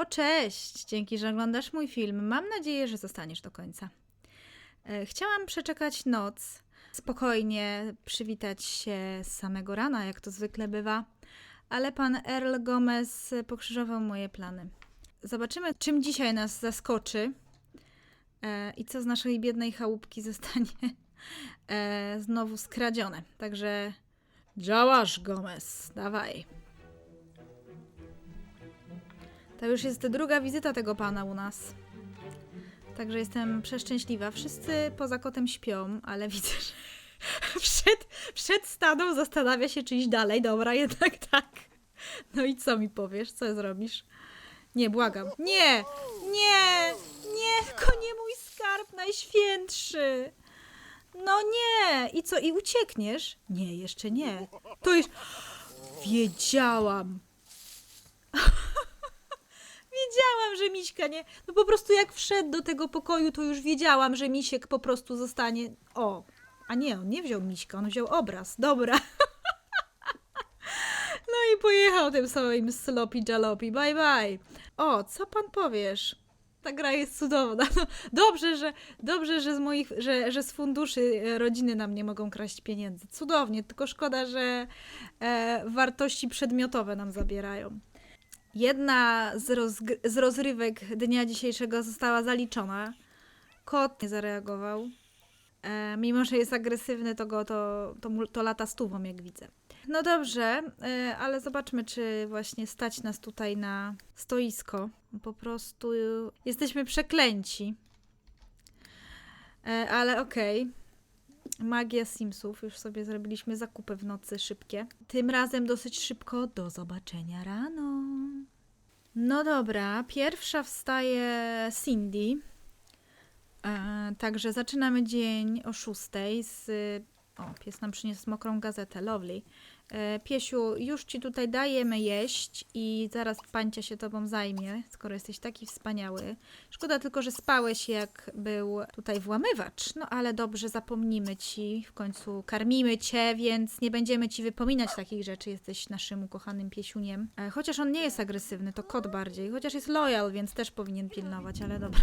O cześć! Dzięki, że oglądasz mój film. Mam nadzieję, że zostaniesz do końca. E, Chciałam przeczekać noc, spokojnie przywitać się z samego rana, jak to zwykle bywa, ale pan Earl Gomez pokrzyżował moje plany. Zobaczymy, czym dzisiaj nas zaskoczy e, i co z naszej biednej chałupki zostanie e, znowu skradzione. Także działasz, Gomez, dawaj. To już jest druga wizyta tego pana u nas. Także jestem przeszczęśliwa. Wszyscy poza kotem śpią, ale widzę, że przed, przed stadą zastanawia się, czy iść dalej. Dobra, jednak tak. No i co mi powiesz? Co zrobisz? Nie, błagam. Nie! Nie! Nie! Tylko nie mój skarb najświętszy! No nie! I co? I uciekniesz? Nie, jeszcze nie. To jest... Wiedziałam! Wiedziałam, że Miśka nie. No po prostu jak wszedł do tego pokoju, to już wiedziałam, że Misiek po prostu zostanie. O! A nie, on nie wziął Miśka, on wziął obraz. Dobra. No i pojechał tym swoim sloppy jalopy. Bye bye. O, co pan powiesz? Ta gra jest cudowna. No, dobrze, że, dobrze że, z moich, że, że z funduszy e, rodziny nam nie mogą kraść pieniędzy. Cudownie, tylko szkoda, że e, wartości przedmiotowe nam zabierają. Jedna z, z rozrywek dnia dzisiejszego została zaliczona. Kot nie zareagował. E, mimo, że jest agresywny, to go to, to, mu- to lata stówą, jak widzę. No dobrze, e, ale zobaczmy, czy właśnie stać nas tutaj na stoisko. Po prostu jesteśmy przeklęci. E, ale okej. Magia Simsów. Już sobie zrobiliśmy zakupy w nocy szybkie. Tym razem dosyć szybko. Do zobaczenia rano. No dobra, pierwsza wstaje Cindy. E, także zaczynamy dzień o 6 z... O, pies nam przyniósł mokrą gazetę, lovely. E, Piesiu, już ci tutaj dajemy jeść i zaraz pancia się tobą zajmie, skoro jesteś taki wspaniały. Szkoda tylko, że spałeś jak był tutaj włamywacz. No ale dobrze, zapomnimy ci, w końcu karmimy cię, więc nie będziemy ci wypominać takich rzeczy. Jesteś naszym ukochanym piesiuniem. E, Chociaż on nie jest agresywny, to kot bardziej. Chociaż jest loyal, więc też powinien pilnować, ale dobra.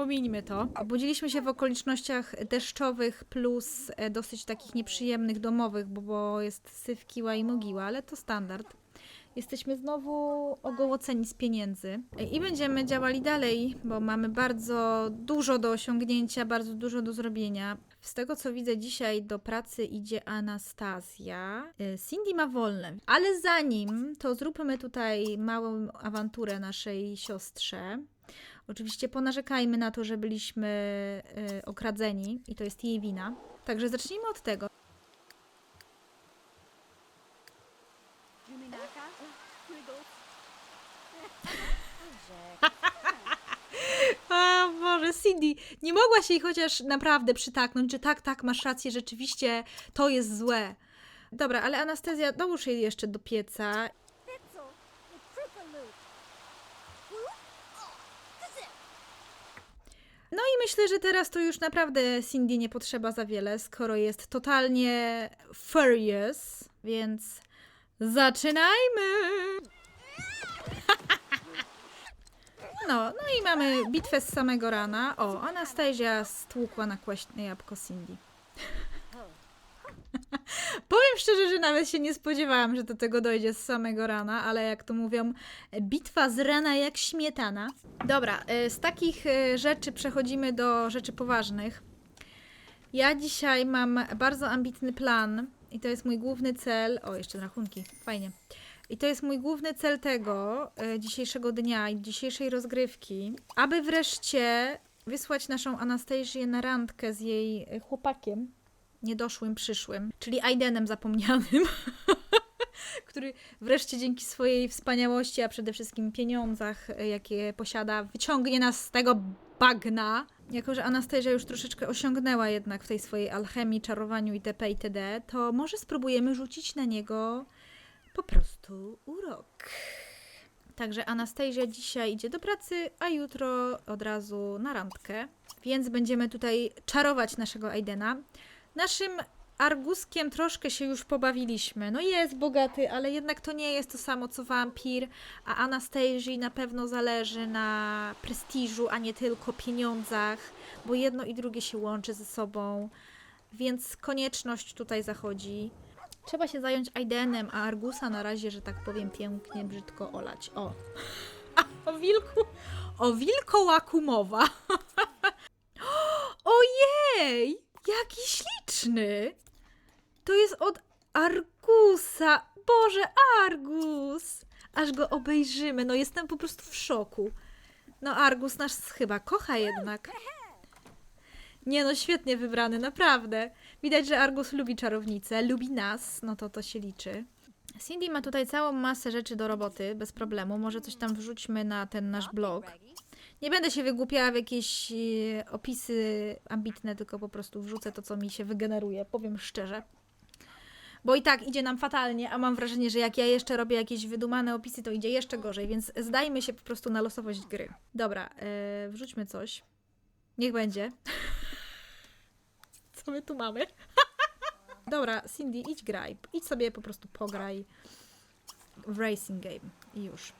Pomińmy to. Obudziliśmy się w okolicznościach deszczowych plus e, dosyć takich nieprzyjemnych domowych, bo, bo jest syf, kiła i mogiła, ale to standard. Jesteśmy znowu ogołoceni z pieniędzy E, i będziemy działali dalej, bo mamy bardzo dużo do osiągnięcia, bardzo dużo do zrobienia. Z tego co widzę, dzisiaj do pracy idzie Anastazja. E, Cindy ma wolne, ale zanim to zróbmy tutaj małą awanturę naszej siostrze. Oczywiście ponarzekajmy na to, że byliśmy y, okradzeni i to jest jej wina. Także zacznijmy od tego. A Boże, Cindy, nie mogłaś jej chociaż naprawdę przytaknąć, że tak, tak, masz rację, rzeczywiście to jest złe. Dobra, ale Anastazja, dołóż jej jeszcze do pieca. No i myślę, że teraz to już naprawdę Cindy nie potrzeba za wiele, skoro jest totalnie furious, więc zaczynajmy! No, no i mamy bitwę z samego rana. O, Anastazja stłukła na kwaśne jabłko Cindy. Powiem szczerze, że nawet się nie spodziewałam, że do tego dojdzie z samego rana, ale jak to mówią, bitwa z rana jak śmietana. Dobra, y, z takich y, rzeczy przechodzimy do rzeczy poważnych. Ja dzisiaj mam bardzo ambitny plan i to jest mój główny cel. O, jeszcze rachunki, fajnie. I to jest mój główny cel tego y, dzisiejszego dnia i dzisiejszej rozgrywki, aby wreszcie wysłać naszą Anastazję na randkę z jej chłopakiem, niedoszłym, przyszłym, czyli Aidenem zapomnianym, który wreszcie dzięki swojej wspaniałości, a przede wszystkim pieniądzach, y, jakie posiada, wyciągnie nas z tego bagna. Jako, że Anastazja już troszeczkę osiągnęła jednak w tej swojej alchemii, czarowaniu itp. itd., to może spróbujemy rzucić na niego po prostu urok. Także Anastazja dzisiaj idzie do pracy, a jutro od razu na randkę. Więc będziemy tutaj czarować naszego Aidena. Naszym Arguskiem troszkę się już pobawiliśmy. No jest bogaty, ale jednak to nie jest to samo co wampir, a Anastazji na pewno zależy na prestiżu, a nie tylko pieniądzach, bo jedno i drugie się łączy ze sobą, więc konieczność tutaj zachodzi. Trzeba się zająć Aidenem, a Argusa na razie, że tak powiem, pięknie, brzydko olać. O! A, o wilku, o wilkołaku mowa. Ojej! Jaki śliczny! To jest od Argusa. Boże, Argus! Aż go obejrzymy. No jestem po prostu w szoku. No Argus nas chyba kocha jednak. Nie no, świetnie wybrany, naprawdę. Widać, że Argus lubi czarownicę, lubi nas, no to to się liczy. Cindy ma tutaj całą masę rzeczy do roboty, bez problemu. Może coś tam wrzućmy na ten nasz blog. Nie będę się wygłupiała w jakieś e, opisy ambitne, tylko po prostu wrzucę to, co mi się wygeneruje, powiem szczerze. Bo i tak idzie nam fatalnie, a mam wrażenie, że jak ja jeszcze robię jakieś wydumane opisy, to idzie jeszcze gorzej, więc zdajmy się po prostu na losowość gry. Dobra, e, wrzućmy coś. Niech będzie. Co my tu mamy? Dobra, Cindy, idź graj. Idź sobie po prostu pograj w racing game i już.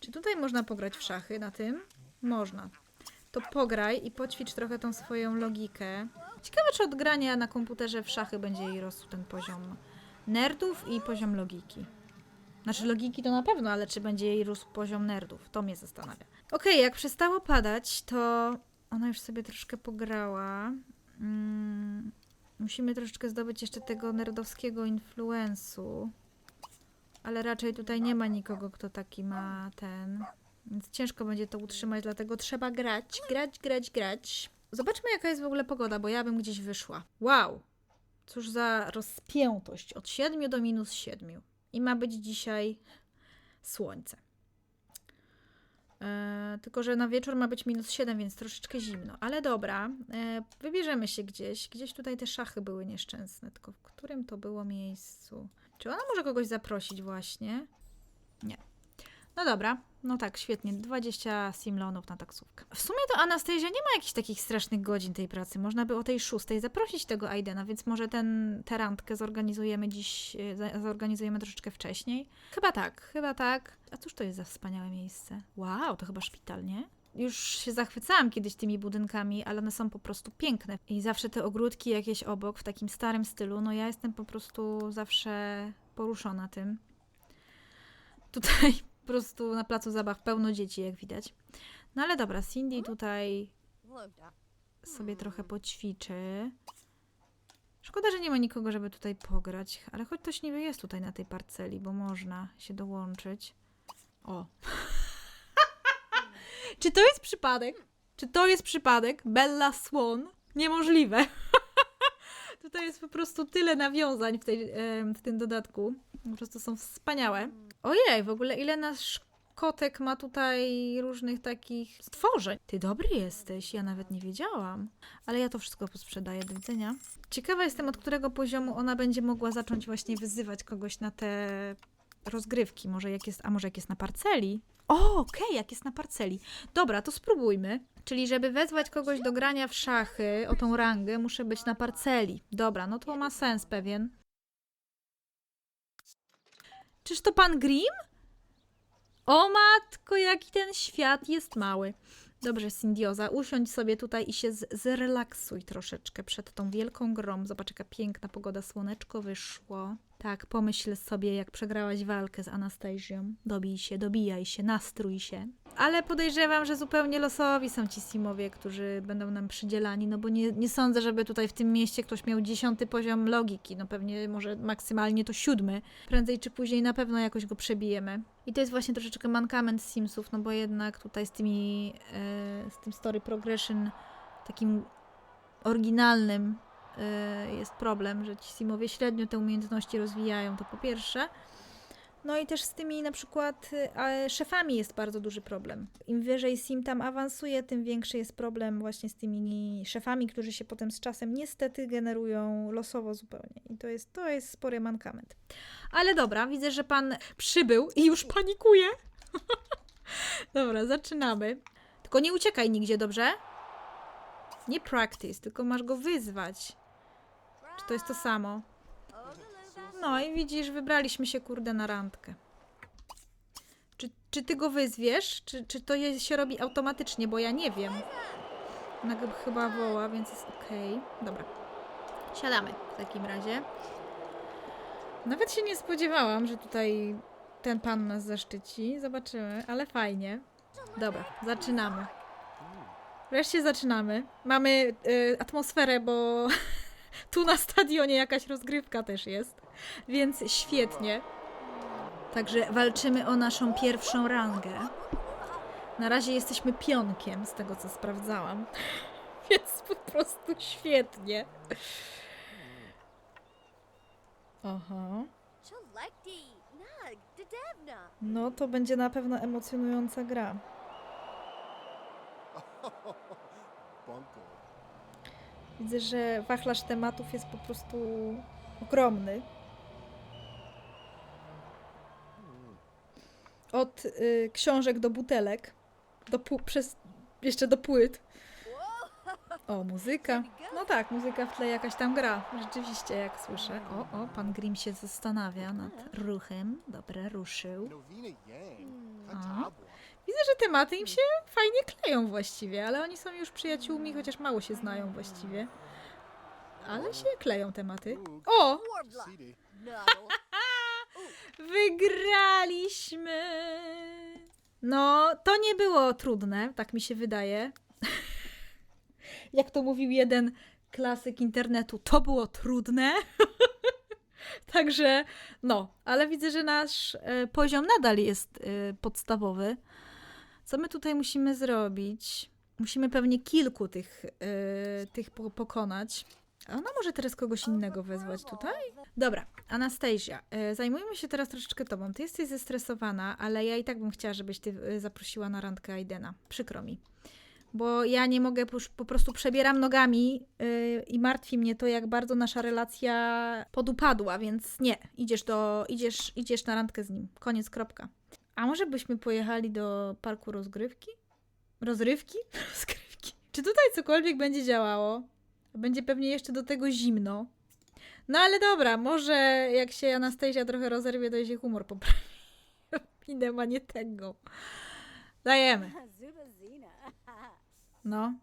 Czy tutaj można pograć w szachy na tym? Można. To pograj i poćwicz trochę tą swoją logikę. Ciekawe, czy od grania na komputerze w szachy będzie jej rosł ten poziom nerdów i poziom logiki. Znaczy logiki to na pewno, ale czy będzie jej rósł poziom nerdów? To mnie zastanawia. Okej, jak przestało padać, to ona już sobie troszkę pograła. Mm, musimy troszeczkę zdobyć jeszcze tego nerdowskiego influensu. Ale raczej tutaj nie ma nikogo, kto taki ma ten. Więc ciężko będzie to utrzymać, dlatego trzeba grać, grać, grać, grać. Zobaczmy, jaka jest w ogóle pogoda, bo ja bym gdzieś wyszła. Wow! Cóż za rozpiętość. Od 7 do minus 7. I ma być dzisiaj słońce. E, tylko, że na wieczór ma być minus 7, więc troszeczkę zimno. Ale dobra, e, wybierzemy się gdzieś. Gdzieś tutaj te szachy były nieszczęsne, tylko w którym to było miejscu? Czy ona może kogoś zaprosić właśnie? Nie. No dobra, no tak, świetnie. 20 simlonów na taksówkę. W sumie to Anastazja nie ma jakichś takich strasznych godzin tej pracy. Można by o tej szóstej zaprosić tego Aidena, więc może ten, tę randkę zorganizujemy dziś, e, zorganizujemy troszeczkę wcześniej. Chyba tak, chyba tak. A cóż to jest za wspaniałe miejsce? Wow, to chyba szpital, nie? Już się zachwycałam kiedyś tymi budynkami, ale one są po prostu piękne. I zawsze te ogródki jakieś obok, w takim starym stylu, no ja jestem po prostu zawsze poruszona tym. Tutaj prostu na placu zabaw pełno dzieci, jak widać. No ale dobra, Cindy tutaj sobie trochę poćwiczy. Szkoda, że nie ma nikogo, żeby tutaj pograć, ale choć ktoś niby jest tutaj na tej parceli, bo można się dołączyć. O. Czy to jest przypadek? Czy to jest przypadek? Bella Swan? Niemożliwe. Tutaj jest po prostu tyle nawiązań w, tej, w tym dodatku. Po prostu są wspaniałe. Ojej, w ogóle ile nasz kotek ma tutaj różnych takich stworzeń. Ty dobry jesteś, ja nawet nie wiedziałam. Ale ja to wszystko posprzedaję, do widzenia. Ciekawa jestem, od którego poziomu ona będzie mogła zacząć właśnie wyzywać kogoś na te rozgrywki. Może jak jest, a może jak jest na parceli? O, okej, jak jest na parceli. Dobra, to spróbujmy. Czyli, żeby wezwać kogoś do grania w szachy o tą rangę, muszę być na parceli. Dobra, no to ma sens pewien. Czyż to pan Grimm? O matko, jaki ten świat jest mały. Dobrze, Sindioza, usiądź sobie tutaj i się zrelaksuj troszeczkę przed tą wielką grą. Zobacz, jaka piękna pogoda, słoneczko wyszło. Tak, pomyśl sobie, jak przegrałaś walkę z Anastazją. Dobij się, dobijaj się, nastrój się. Ale podejrzewam, że zupełnie losowi są ci Simowie, którzy będą nam przydzielani, no bo nie, nie sądzę, żeby tutaj w tym mieście ktoś miał dziesiąty poziom logiki. No pewnie może maksymalnie to siódmy. Prędzej czy później na pewno jakoś go przebijemy. I to jest właśnie troszeczkę mankament Simsów, no bo jednak tutaj z tymi, e, z tym story progression takim oryginalnym jest problem, że ci Simowie średnio te umiejętności rozwijają, to po pierwsze. No i też z tymi na przykład szefami jest bardzo duży problem. Im wyżej Sim tam awansuje, tym większy jest problem właśnie z tymi szefami, którzy się potem z czasem niestety generują losowo zupełnie. I to jest, to jest spory mankament. Ale dobra, widzę, że pan przybył i już panikuje. dobra, zaczynamy. Tylko nie uciekaj nigdzie, dobrze? Nie practice, tylko masz go wyzwać. To jest to samo? No i widzisz, wybraliśmy się kurde na randkę. Czy, czy ty go wyzwiesz? Czy, czy to je, się robi automatycznie? Bo ja nie wiem. Ona chyba woła, więc jest okej. Dobra. Siadamy w takim razie. Nawet się nie spodziewałam, że tutaj ten pan nas zaszczyci. Zobaczymy, ale fajnie. Dobra, zaczynamy. Wreszcie zaczynamy. Mamy y, atmosferę, bo tu na stadionie jakaś rozgrywka też jest. Więc świetnie. Także walczymy o naszą pierwszą rangę. Na razie jesteśmy pionkiem, z tego co sprawdzałam. Więc po prostu świetnie. Aha. No to będzie na pewno emocjonująca gra. Widzę, że wachlarz tematów jest po prostu ogromny. Od y, książek do butelek, do przez, jeszcze do płyt. O, muzyka. No tak, muzyka w tle jakaś tam gra. Rzeczywiście, jak słyszę. O, o, pan Grimm się zastanawia nad ruchem. Dobra, ruszył. Katabwa. Widzę, że tematy im się fajnie kleją właściwie, ale oni są już przyjaciółmi, chociaż mało się znają właściwie. Ale się kleją tematy. O! Wygraliśmy! No, to nie było trudne, tak mi się wydaje. Jak to mówił jeden klasyk internetu, to było trudne. Także, no, ale widzę, że nasz e, poziom nadal jest e, podstawowy. Co my tutaj musimy zrobić? Musimy pewnie kilku tych, e, tych po- pokonać. A ona może teraz kogoś innego wezwać tutaj? Dobra, Anastazja, e, zajmujmy się teraz troszeczkę tobą. Ty jesteś zestresowana, ale ja i tak bym chciała, żebyś ty e, zaprosiła na randkę Aidena. Przykro mi. Bo ja nie mogę, po prostu przebieram nogami e, i martwi mnie to, jak bardzo nasza relacja podupadła, więc nie, idziesz, do, idziesz, idziesz na randkę z nim. Koniec, kropka. A może byśmy pojechali do parku rozgrywki? Rozrywki? Rozgrywki. Czy tutaj cokolwiek będzie działało? Będzie pewnie jeszcze do tego zimno. No ale dobra, może jak się Anastazja trochę rozerwie, to się humor poprawi. Inne ma nie tego. Dajemy. No.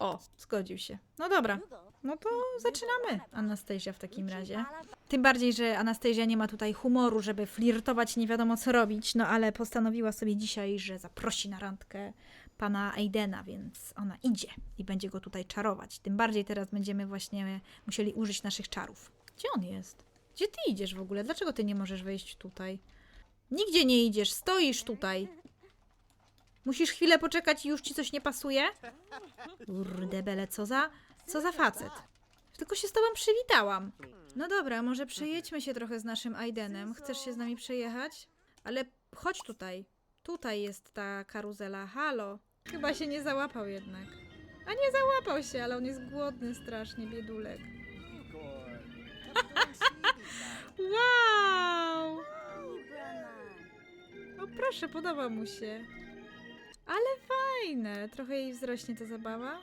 O, zgodził się. No dobra, no to zaczynamy, Anastazja w takim razie. Tym bardziej, że Anastazja nie ma tutaj humoru, żeby flirtować, nie wiadomo co robić, no ale postanowiła sobie dzisiaj, że zaprosi na randkę pana Aidena, więc ona idzie i będzie go tutaj czarować. Tym bardziej teraz będziemy właśnie musieli użyć naszych czarów. Gdzie on jest? Gdzie ty idziesz w ogóle? Dlaczego ty nie możesz wejść tutaj? Nigdzie nie idziesz, stoisz tutaj. Musisz chwilę poczekać i już ci coś nie pasuje? Kurde bele, co za, co za facet. Tylko się z tobą przywitałam. No dobra, może przejedźmy się trochę z naszym Aidenem. Chcesz się z nami przejechać? Ale chodź tutaj. Tutaj jest ta karuzela. Halo. Chyba się nie załapał jednak. A nie załapał się, ale on jest głodny strasznie, biedulek. Wow! O proszę, podoba mu się. Ale fajne. Trochę jej wzrośnie ta zabawa.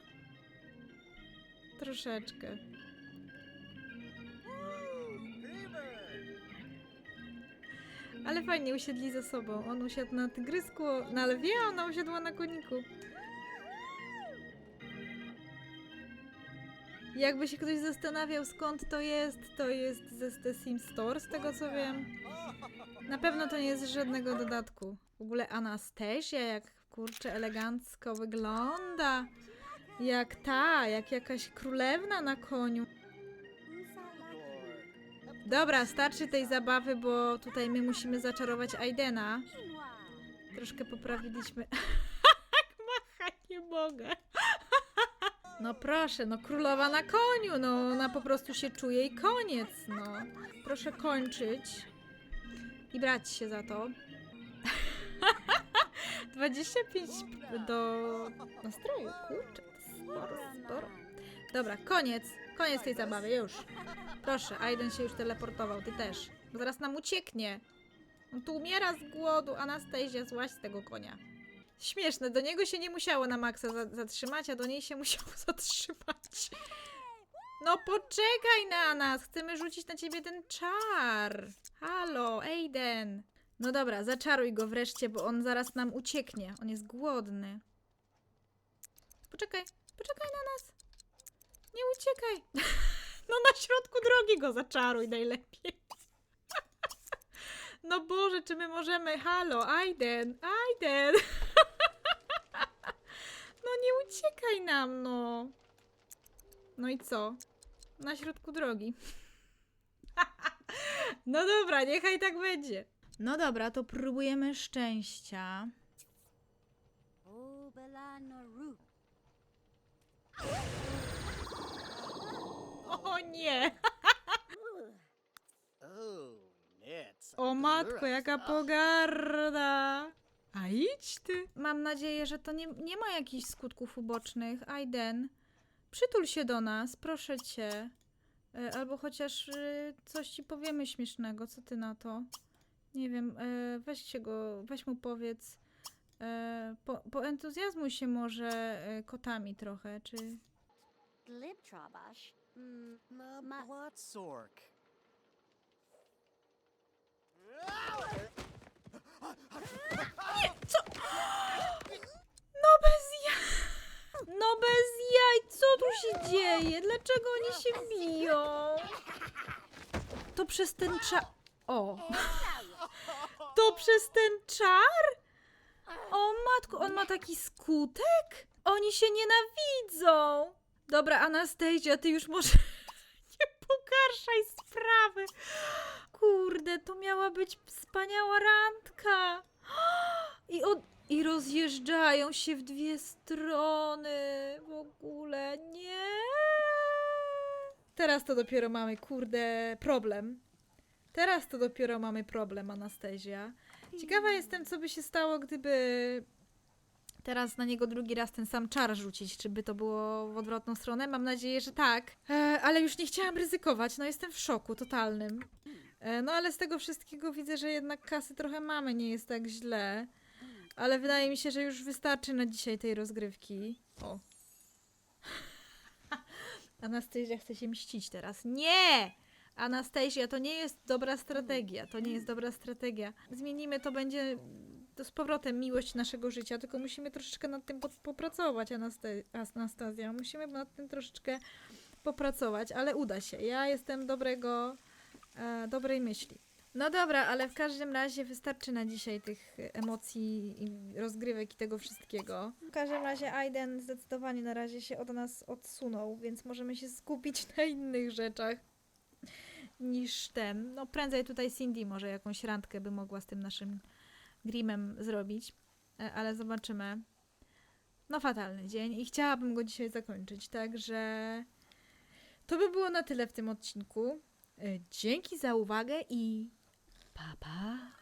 Troszeczkę. Ale fajnie usiedli ze sobą. On usiadł na tygrysku, na lwie, a ona usiadła na koniku. Jakby się ktoś zastanawiał skąd to jest, to jest ze The Sims Store, z tego co wiem. Na pewno to nie jest żadnego dodatku. W ogóle Anastasia, jak kurczę elegancko wygląda. Jak ta, jak jakaś królewna na koniu. Dobra, starczy tej zabawy, bo tutaj my musimy zaczarować Aidena. Troszkę poprawiliśmy. Macha, nie mogę. No proszę, no królowa na koniu, no ona po prostu się czuje i koniec, no. Proszę kończyć i brać się za to. 25 do nastroju, kurczę, sporo, sporo. Dobra, koniec, koniec tej zabawy, już. Proszę, Aiden się już teleportował, ty też. Bo zaraz nam ucieknie. On tu umiera z głodu, Anastazja złaś z tego konia. Śmieszne, do niego się nie musiało na maksa za zatrzymać, a do niej się musiało zatrzymać. No poczekaj na nas! Chcemy rzucić na ciebie ten czar! Halo, Aiden! No dobra, zaczaruj go wreszcie, bo on zaraz nam ucieknie. On jest głodny. Poczekaj, poczekaj na nas! Nie uciekaj! No na środku drogi go zaczaruj najlepiej. No Boże, czy my możemy? Halo, Aiden, Aiden! No nie uciekaj nam, no. No i co? Na środku drogi. No dobra, niechaj tak będzie. No dobra, to próbujemy szczęścia. O nie! Oh. O matko, jaka pogarda! A idź ty! Mam nadzieję, że to nie, nie ma jakichś skutków ubocznych. Aiden, przytul się do nas, proszę cię. E, Albo chociaż e, coś ci powiemy śmiesznego. Co ty na to? Nie wiem, e, weźcie go, weź mu powiedz. E, Po, poentuzjazmuj się może e, kotami trochę, czy... Mm, Na Ma- Bloodsork. No bez jaj! No bez jaj! Co tu się dzieje? Dlaczego oni się biją? To przez ten czar... O! To przez ten czar? O matko, on ma taki skutek? Oni się nienawidzą! Dobra, Anastazja, ty już może nie pogarszaj sprawy. Kurde, to miała być wspaniała randka. I, od, I rozjeżdżają się w dwie strony. W ogóle nie. Teraz to dopiero mamy, kurde, problem. Teraz to dopiero mamy problem, Anastazja. Ciekawa jestem, co by się stało, gdyby teraz na niego drugi raz ten sam czar rzucić. Czy by to było w odwrotną stronę? Mam nadzieję, że tak. E, ale już nie chciałam ryzykować. No jestem w szoku totalnym. E, no ale z tego wszystkiego widzę, że jednak kasy trochę mamy, nie jest tak źle. Ale wydaje mi się, że już wystarczy na dzisiaj tej rozgrywki. O. Anastazja chce się mścić teraz. Nie! Anastazja, to nie jest dobra strategia. To nie jest dobra strategia. Zmienimy, to będzie to z powrotem miłość naszego życia, tylko musimy troszeczkę nad tym po- popracować, Anastazja. Musimy nad tym troszeczkę popracować, ale uda się. Ja jestem dobrego, e, dobrej myśli. No dobra, ale w każdym razie wystarczy na dzisiaj tych emocji i rozgrywek i tego wszystkiego. W każdym razie Aiden zdecydowanie na razie się od nas odsunął, więc możemy się skupić na innych rzeczach niż ten. No prędzej tutaj Cindy może jakąś randkę by mogła z tym naszym Grimem zrobić, e, ale zobaczymy. No fatalny dzień i chciałabym go dzisiaj zakończyć, także to by było na tyle w tym odcinku. E, Dzięki za uwagę i pa pa!